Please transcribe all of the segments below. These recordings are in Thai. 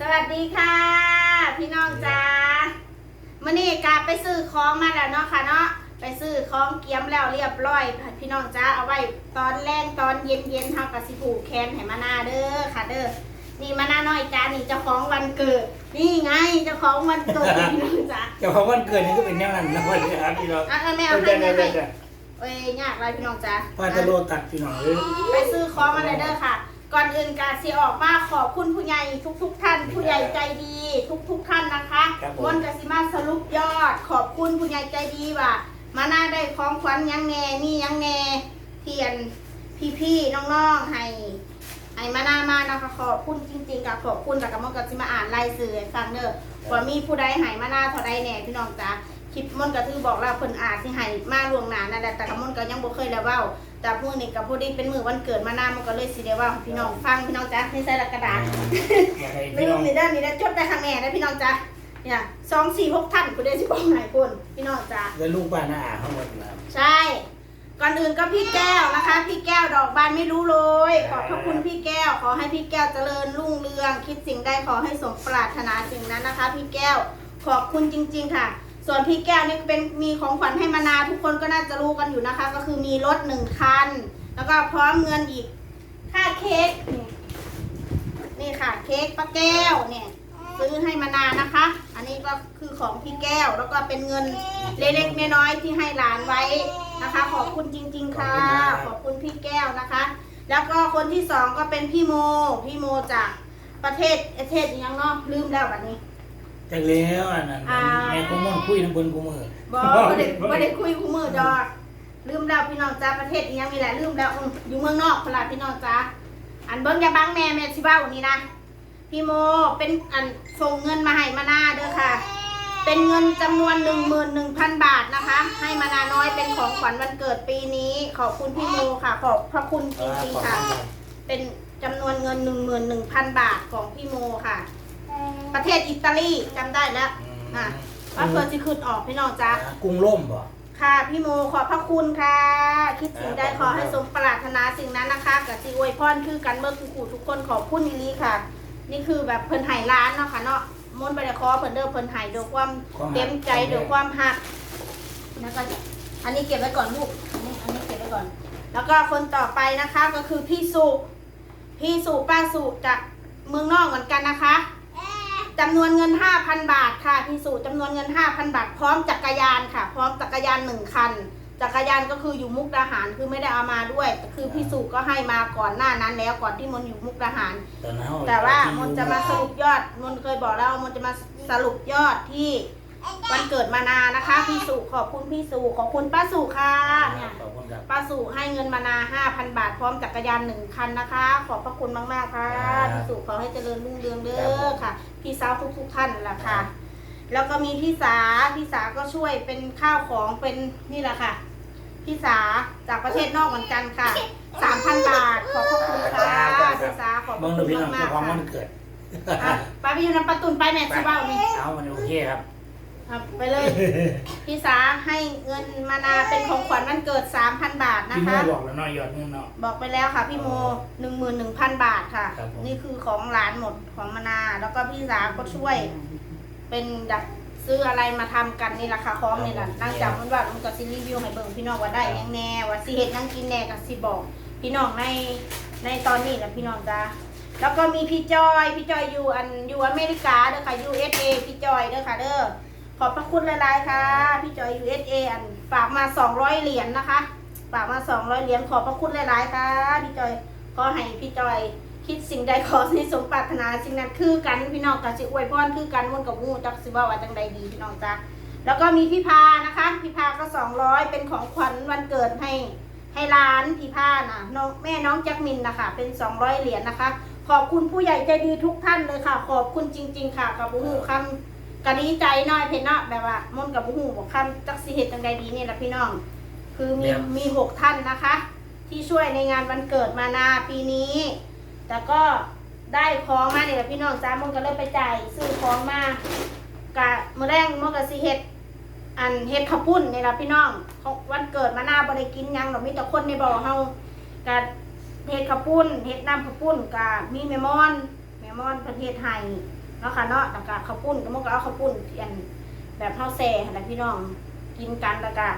สวัสดีค่ะ พี่น้องจ้ามื่อนี้กาไปซื้อของมาแล้วเนาะค่ะเนาะไปซื้อของเกียมแล้วเรียบร้อย พี่น้องจ้าเอาไว้ตอนแรงตอนเย็นเย็นๆเฮากับสิผูกแขนให้มานาเด้อค่ะเด้อนี่มานาน้อยจ้านี่เจ้าของวันเกิด นี่ไงเจ้าของวันเกิดพี่น้องจ้าเจ้าของวันเกิดนี่ก็เป็นแนวนั้นนะวันนี้ครับพี่น้องอะเอาแม่เอาให้แม่ให้เอ้ยยากไรพี่น้องจ้าว่าจะโลตัดพี่น้องเลยไปซื้อของมาเลยเด้อค่ะ ก่อนอื่นกาซีออกมาขอบคุณผู้ใหญ่ทุกๆท่าน ผู้ใหญ่ใจดี ทุกๆท่านนะคะมนต์กสิมาสรุปยอด ขอบคุณผู้ใหญ่ใจดีว่า มาหน้าได้ของขวัญยังแน่นี่ยังแน่เทียนพี่ๆน้องๆให้ให้มาหน้ามานะคะขอบคุณจริงๆกับขอบคุณกับกมลกสิมาอ่านรายสื่อให้ฟังเด้อว่ามีผู้ใดให้มาหน้าเท่าใดแน่พี่น้องจ้า คลิปมนต์ก็คือบอกเราเพิ่นอาจสิให้มาล่วงหน้านั่นแหละแต่กมลก็ยังบ่เคยแล้วเว้า แต่มื้อนี้กับผู้ที่เป็นมือวันเกิดมาหน้ามันก็เลยสิได้เว่าให้พี่น้องฟังพี่น้องจ้าให้ใส่กระดาษอยากให้ลืพี่น้อมงนี่ได้อนี่ได้อจดได้ข้างแน่ได้อพี่น้องจ้าเนี่ยสองสี่หกท่านคุณได้สิบอกไหนคนพี่น้องจ้า และลูกบ้านน้าอาทั้งหมดนะครับ ใช่ ก่อนอื่นก็พี่แก้วนะคะ พี่แก้วดอกบานไม่รู้เลย ขอบพระคุณพี่แก้ว ขอให้พี่แก้วเจริญรุ่งเรือง คิดสิ่งใดขอให้สมปรารถนาสิ่งนั้นนะคะ พี่แก้ว ขอบคุณจริง ๆ ค่ะ ส่วนพี่แก้วนี่เป็นมีของขวัญให้มานาทุกคนก็น่าจะรู้กันอยู่นะคะ ก็คือมีรถหนึ่งคัน แล้วก็พร้อมเงินอีกค่าเค้กนี่นี่ค่ะเค้กป้าแก้วเนี่ยซื้อให้มานานนะคะ อันนี้ก็คือของพี่แก้วแล้วก็เป็นเงินเล็กๆน้อยๆที่ให้หลานไว้นะคะ ขอบคุณจริง ๆ ค่ะ ขอบคุณพี่แก้วนะคะ แล้วก็คนที่สองก็เป็นพี่โม พี่โมจากประเทศประเทศอิหยังเนาะลืมแล้วแบบนี้ จากแล้วอันนั้นอ่า แม่กูม่อนคุยน้ำบนกูมือบอกไม่ได้ไม่ได้คุยคู่มือดอกลืมแล้วพี่น้องจ้าประเทศอิหยังมีแหละลืมแล้วอืมอยู่เมืองนอกพนลาพี่น้องจ้าอันเบิ้งอยาบังแม่แม่ชิบ้าวันนี้นะพี่โมเป็นอันส่งเงินมาให้มานาเด้อค่ะ เป็นเงินจำนวนหนึ่งหมื่นหนึ่งพันบาทนะคะ ให้มานาน้อยเป็นของขวัญวันเกิดปีนี้ ขอบคุณพี่โมค่ะ ขอบพระคุณจริงๆค่ะ เป็นจำนวนเงินหนึ่งหมื่นหนึ่งพันบาทของพี่โมค่ะ ประเทศอิตาลีจำได้แล้วอะว่าเพื่อจะขึ้นออกพี่น้องจ้า กรุงร่มบ่ ค่ะ พี่โมขอบพระคุณค่ะ คิดสิ่งใดขอให้สมปรารถนาสิ่งนั้นนะคะกับสิอวยพรคือกันเบิร์คือขู่ทุกคนขอบคุณอีหลีค่ะ นี่คือแบบเพิ่นไห้ร้านเนาะค่ะเนาะมนต์ไปเลยคอเพิ่นเด้อเพิ่นไห้ด้วยความเต็มใจด้วยความหักแล้วก็อันนี้เก็บไว้ก่อนลูกอันนี้อันนี้เก็บไว้ก่อน แล้วก็คนต่อไปนะคะก็คือพี่สุพี่สุป้าสุจากเมืองนอกเหมือนกันนะคะ จำนวนเงิน 5,000 บาทค่ะพี่สุจำนวนเงิน 5,000 บาท พร้อมจักรยานค่ะ พร้อมจักรยานหนึ่งคัน จักรยานก็คืออยู่มุกดาหารคือไม่ได้เอามาด้วยแต่คือพี่สุก็ให้มาก่อนหน้านั้นแล้วก่อนที่มนอยู่มุกดาหารตอนนั้นเอแต่ว่าที่มนจะมาสรุปยอดมนเคยบอกแล้วมนจะมาสรุปยอดที่ วันเกิดมานานะคะ พี่สุขอบคุณพี่สุขอบคุณป้าสุค่ะเนี่ยขอบคุณครับป้าสุให้เงินมานา5,000บาทพร้อมจักรยานหนึ่งคันนะคะ ขอบพระคุณมากๆค่ะพี่สุขอให้เจริญรุ่งเรืองเด้อค่ะ พี่สาวทุกๆท่านแหละค่ะ แล้วก็มีพี่สาพี่สาก็ช่วยเป็นข้าวของเป็นนี่แหละค่ะ พี่สาจากประเทศนอกเหมือนกันค่ะ3,000บาทขอบพระคุณค่ะพี่สาขอบพเบิ้ระงคุดูณพี่น้องมาเจ้ากของๆค่ะวันเกิดอะไปพี่ยูน้ำประตุนไปแม่ชิบ้านี่เอามันโอเคครับ อะไปเลย พี่สาให้เงินมานาเป็นของขวัญวันเกิด 3,000 บาทนะพี่โมคะ บอกแล้วเนาะยอดเงินเนาะ บอกไปแล้วค่ะพี่โมหนึ่งหมื่นหนึ่งพันบาทค่ะ ครับผม นี่คือของหลานหมดของมานา แล้วก็พี่สาวก็ช่วย เป็นแบบซื้ออะไรมาทำกันนี่แหละค่ะของนี่แหละนั่งจับมันว่ามันก็ซิรีวิวให้เบิ่งพี่น้องว่าได้หยังแน่ว่าสิเฮ็ดหยังกินแน่ก็สิบอก พี่น้องในในตอนนี้แหละพี่น้องจ้าแล้วก็มีพี่จอย พี่จอยอยู่อันอยู่อเมริกาเด้อค่ะ USA พี่จอยเด้อค่ะเด้อ ขอบพระคุณหลายๆค่ะ พี่จอย USA อันฝากมา 200 เหรียญนะคะ ฝากมา 200 เหรียญขอบพระคุณหลายๆค่ะ พี่จอยขอให้พี่จอยคิดสิ่งใดขอให้สมปรารถนาสิ่งนั้นคือกันพี่น้องกับสิอวยพรคือกันมนกับงูจักสิว่าวจังใดดีพี่น้องจ้าแล้วก็มีพี่พานะคะพี่พาก็ 200 เป็นของขวัญวันเกิดให้ให้ร้านพี่ผ้านะน้องแม่น้องแจ็คมินนะคะ เป็น 200 เหรียญนะคะ ขอบคุณผู้ใหญ่ใจดีทุกท่านเลยค่ะ ขอบคุณจริง ๆ ค่ะกับบุหูคำ กะดีใจน้อยเพนเนาะแบบว่ามนกับบุหูบอกคำจักสิเหตุจังใดดีนี่แหละพี่น้อง คือมีมีหกท่านนะคะ ที่ช่วยในงานวันเกิดมานาปีนี้ แต่ก็ได้ของมาเนี่ยแหละพี่น้องจ้ามนก็เลยไปจ่ายซื้อของมากะมือแรงมนก็สิเฮ็ดอันเฮ็ดข้าวปุ้นนี่ล่ะพี่น้องของวันเกิดมาหน้าบ่ได้กินหยังดอกมีแต่คนในบ่อเฮากะเฮ็ดข้าวปุ้นเฮ็ดน้ำข้าวปุ้นกะมีแม่มอนแม่มอนเพิ่นเฮ็ดให้ เนาะค่ะเนาะแล้วก็ข้าวปุ้นก็มันก็เอาข้าวปุ้นเทียนแบบข้าวแซ่อะไรพี่น้องกินกันแล้วก็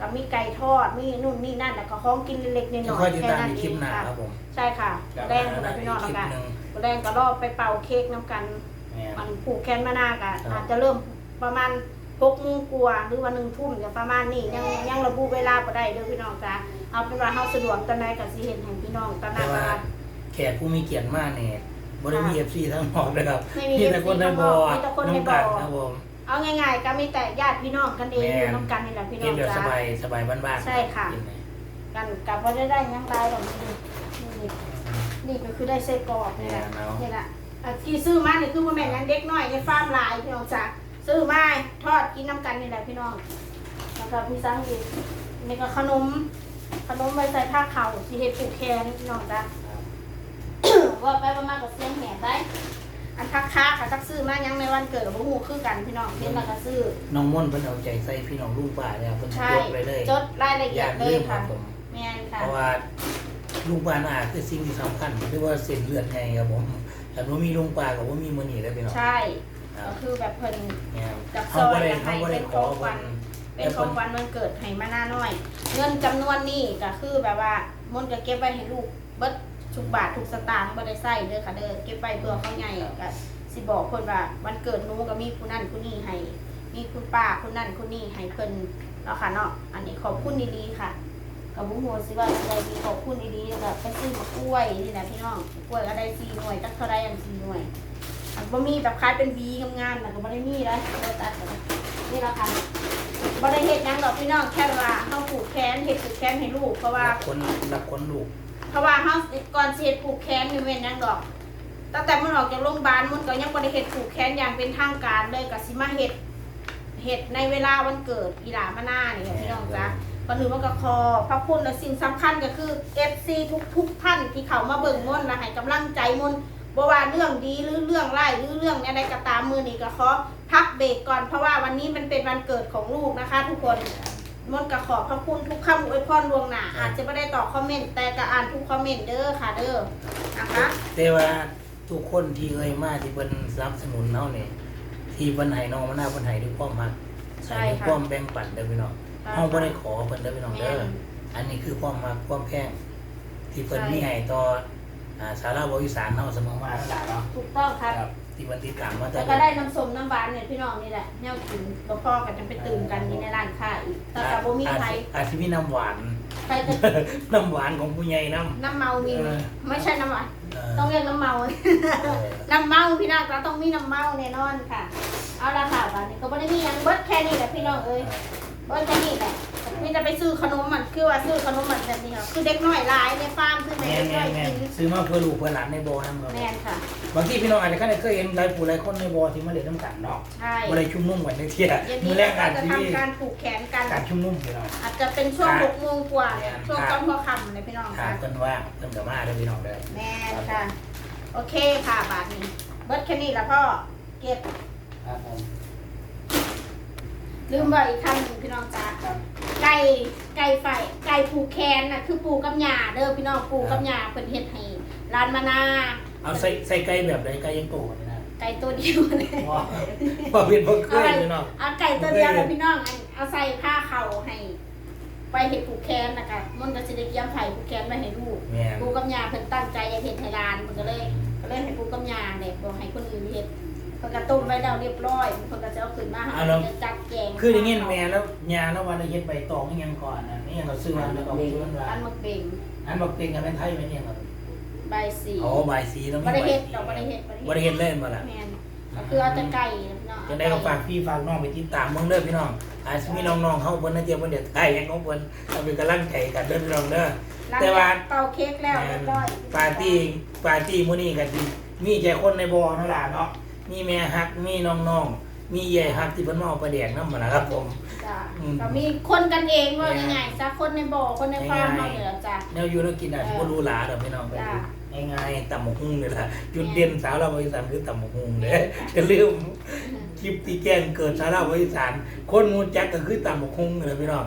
ก็มีไก่ทอดมีนู่นนี่นั่นแล้วก็ของกินเล็กๆน้จะอยค่อยๆติดแค่ตามนั้นในคเอลิปงหน้าค่ะครับผมใช่ค่ะแล้วแรงก็นะอีพี่กน้องคแล้วลิปก็หนึงแรงก็รอบไปเป่าเค้กน้ำกัน แม่นมันผูกแขนมานากะครับ อาจจะเริ่มประมาณหกโมงกว่าหรือว่าหนึ่งทุ่มจะประมาณนี้ยังยังระบุเวลาบ่ได้เด้อพี่น้องจ้ะเอาเป็นว่าเฮาสะดวกตอนไหนก็สิเห็นให้พี่น้องตอนนั้แต่นว่าว่าแขกผู้มีเกียรติมากเนี่ย บริมีเอฟซีทั้งหมดเลยครับไม่มีมีแต่คนในบอมีแต่คนในบ่อ น้ำกันครับผม เอาง่ายๆก็มีแต่ญาติพี่น้องกันเองแม่นอยู่น้ำกันนี่แหละพี่น้กิอนงแบบสจ้ะบายสบายบ้านๆใช่ค่ะ กินเลยกันกับบ่ได้ได้หยังตายหรอกนี่นี่นี่ก็คือได้ไส้กรอกนี่แหละแม่นเอานี่แหละอะที่ซื้อมาเนี่ยคือว่าแม่นหยังเด็กน้อยในฟาร์มหลายพี่น้องจ้ะซื้อมาทอดกินน้ำกันนี่แหละพี่น้องแล้วก็มีซังอีกนี่ก็ขนม ขนมไว้ใส่ผ้าเข่าสีเห็ดผูกแขนพี่น้องจ้ะ ว่าไปประมาณกับเสียงแหบได้ อันทักค้าค่ะทักซื้อมายังในวันเกิดบ่ฮู้คือกันพี่น้องเห็นแล้วก็ซื้อ น้องม่อนเพิ่นเอาใจใส่พี่น้องลูกป่าเนี่ยครับเพิ่นใช่จดไปเลยจดรายละเอีอยดย่าเลลืยมครัค่ะบผมแม่นค่ะเพราะว่าลูกป่าน่าคือสิ่งที่สำคัญหรือว่าเส้นเลือดไงครับผมแต่ว่ามีลุงป่ากับว่ามีมือหนีแล้วพี่น้องใช่ครัก็บคือแบบเพิ่น เนี่ยจับซเขาอยก็ได้กันให้เขาก็ได้เป็นขขอองขวัญเป็นของขวัญวันเกิดให้มาหน้าน้อย เงินจำนวนนี้ก็คือแบบว่ามนต์ก็เก็บไว้ให้ลูกเบิด ทุกบาททุกสตางค์บ่ได้ใส่เด้อค่ะเด้อเก็บไว้เพื่อเขาใหญ่ก็สิบอกเพิ่นว่าวันเกิดหนูก็มีผู้นั่นผู้นี้ให้ มีคุณป้าคุณนั่นคุณนี่ให้เพิ่นเนาะค่ะเนาะอันนี้ขอบคุณดีๆค่ะกับบุ้งหัวสิว่าอะไรดีขอบคุณดีๆแล้วก็ไปซื้อมากล้วยนี่แหละพี่น้องกล้วยก็ได้สี่หน่วยจักเท่าไรอันสี่หน่วยอันบ่มีแบบคล้ายเป็นวีงามๆน่ะก็บ่ได้มีเลยเลยตัดนี่ละค่ะบ่ได้เฮ็ดยังดอกพี่น้องแค่ว่าเฮาผูกแขนเฮ็ดผูกแขนให้ลูกเพราะว่ารับคนรับคนลูก ราะว่าเฮาก่อนสิเฮ็ดผูกแขนนี่เว้นหยังดอก ตั้งแต่มันออกจากโรงพยาบาลมันก็ยังบ่ได้เฮ็ดผูกแขนอย่างเป็นทางการเลยก็สิมาเฮ็ดเฮ็ดในเวลาวันเกิดอีหลามาหน้านี่แหละพี่น้องจ้ะก่อนอื่นมันก็ขอพระคุณและสิ่งสำคัญก็คือ FC ทุกทุกๆท่านที่เข้ามาเบิ่งมนและให้กำลังใจมนบ่ว่าเรื่องดีหรือเรื่องร้ายหรือเรื่องอะไรก็ตามมือนี่ก็ขอพักเบรกก่อนเพราะว่าวันนี้มันเป็นวันเกิดของลูกนะคะ ทุกคน มนต์ก็ขอบพระคุณทุกคำอวยพรลวงหน้าอาจจะไม่ได้ตอบคอมเมนต์แต่ก็อ่านทุกคอมเมนต์เด้อค่ะเด้อนะคะแต่ว่าทุกคนที่เคยมาที่เพิ่นสนับสนุนเฮาเนี่ยที่เพิ่นให้น้องมาหน้าเพิ่นให้ด้วยความรักใช่ให้ด้วยค่ะ ความแบ่งปันเด้อพี่น้องค่ะเฮาบ่ได้ขอเพิ่นเด้อพี่น้องเด้อแม่นอันนี้คือความรักความแพงที่เพิ่นใช่ มีให้ต่ออ่าสาราบริสารเฮาเสมอมาแล้วเนาะถูกต้องครับ ครับ ที่เพิ่นติดตามมาแต่แล้วก็ได้น้ำส้มน้ำหวานเนี่ยพี่น้องนี่แหละแนวกินบ่พ่อกันจะไปตื่นกันนี่ในร้านค้าอีกแต่กับบ่มีอาจใครสิอาจสิมีน้ำหวาน ใครจะน้ำหวานของผู้ใหญ่น้ำ น้ำเมามีไหมเออ ไม่ใช่น้ำหวานเออต้องเรียกน้ำเมา เออน้ำเมาพี่น้องเราต้องมีน้ำเมาแน่นอนค่ะ เอาละค่ะวันนี้ก็ไม่ได้มีหยังเบิดแค่นี้แหละพี่น้องเอ้ยเบิ้ลแค่นี้แหละ มีจะไปซื้อขนมมันคือว่าซื้อขนมมันแบบนี้ค่ะคือเด็กน้อยหลายในฟาร์มซื้อไหนแม่นเด็กแม่น้อยนแม่นกินซื้อมาเพื่อลูกเพื่อหลานในบ่อนำครับแม่นค่ะ บางทีพี่น้องอาจจะเคยเห็นหลายผู้หลายคนในบ่อที่มาเล่นน้ำกันเนาะใช่บ่ได้ชุมนุมกันในเที่ยเย็นมื้นี้อแรเรากอาจจะสิมีทำการผูกแขนกัน การชุมนุมพี่น้องอาจจะเป็นช่วงครับหกโมงกว่าเนี่ยครับช่วงตอนพอค่ำเลยพี่น้องถ้าค่ะเพิ่นว่างเพิ่นก็มาเด้อพี่น้องเด้อ แม่นค่ะ โอเคค่ะ บาทนี้ เบิ้ลแค่นี้แล้วพ่อเก็บ ครับผม ลืมบอกอีกคำหนึ่งพี่น้องจ้าไก่ไก่ไฟไก่ผูกแขนน่ะคือปูกับหญ้าเด้อพี่น้องปูกับหญ้าเพิ่นเฮ็ดให้ร้านมะนาวเอาใส่ใส่ไก่แบบใดไก่ยังโตนี่นะไก่ตัวเดียวเลยว้าบ่เป็นบ่เคยพี่น้องเอาไก่ตัวเดียวเลยพี่น้องอันเอาใส่ผ้าเข่าให้ไปเห็ดผูกแขนนะคะมันก็จะได้เกี่ยมไผ่ผูกแขนไว้ให้ลูกแม่นปูกับยาเพิ่นตั้งใจอยากเห็ดให้ร้านมันก็เลย ก็เลยให้ปูกับยาเนี่ยบอกให้คนอื่นเห็ด เพิ่นก็ต้มไว้แล้วเรียบร้อยเพิ่นก็จะเอาขึ้นมาให้จะจัดแกงคืออย่างงี้แม่แล้วยาแล้วว่าได้เฮ็ดใบตองอีหยังก่อนน่ะนี่ยังก็ซื้อมาแล้วก็เอาซื้อมันว่าอันมักเบ่งอันบอกเป็นกันเป็นไทยแม่นยังครับใบสีอ๋อใบสีต้องมีบ่ใบได้เฮ็ดสีดอกบ่ได้เฮ็ดบ่ได้เฮ็ดเล่นบ่ล่ะแม่นก็คือเอาแต่ไก่นะพี่น้องจะได้ก็ฝากพี่ฝากน้องไปติดตามเบิ่งเด้อพี่น้องอาจสิมีน้องๆเฮาเพิ่นน่ะเตรียมเพิ่นเด็ดไทยหยังของเพิ่นเอาเป็นกำลังใจกันเด้อพี่น้องเด้อ แต่ว่า เป่าเค้กแล้วเรียบร้อยปาร์ตี้ปาร์ตี้มื้อนี้ก็สิมีใจคนในบ่อนั่นล่ะเนาะ มีแม่ฮักมีน้องๆ มียายฮักที่เพิ่นมาเอาปลาแดกนำมานะครับผม จ้ะอืม ก็มีคนกันเองว่าแม่ง่ายๆจ้ะคนในบ่อคนในฟาร์มเฮาเนี่ยจ้ะ แนวอยู่แล้วกินอาจสิบ่หรู้หลาดอกพี่น้องไปจ้ะง่ายๆตำบักหุ่งนี่ล่ะจุดเด่นสาวเราวอีสานคือตำบักหุ่งเด้ออย่าลืมคลิปที่แจ้งเกิดสาราบริสานคนมูจักก็คือตำบักหุ่งเลยพี่น้อง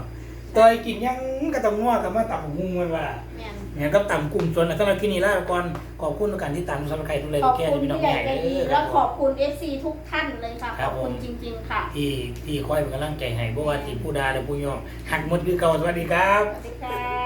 ต่อยกินหยังก็ต้องง้อกับมาตำบักหุ่งมันว่าแม่นเนี่ยก็ต่ำกลุ่มชนแล้วก็มากินนี่แล้วก่อนขอบคุณทุกการที่ตามสำหรับใครทุกเลยขอบแค่คุณพี่น้องผู้ใหญ่ใหญ่ใจเด้ดีอคแล้รัวบขอบคุณ FC ทุกท่านเลยค่ะครัขบอบคุณผม จริง ๆ ค่ะที่ที่คอยเป็นกำลังใจให้เพราะว่าที่ผู้ดาและผู้ยองหักหมดคือเก่าสวัสดีครับ สวัสดีค่ะ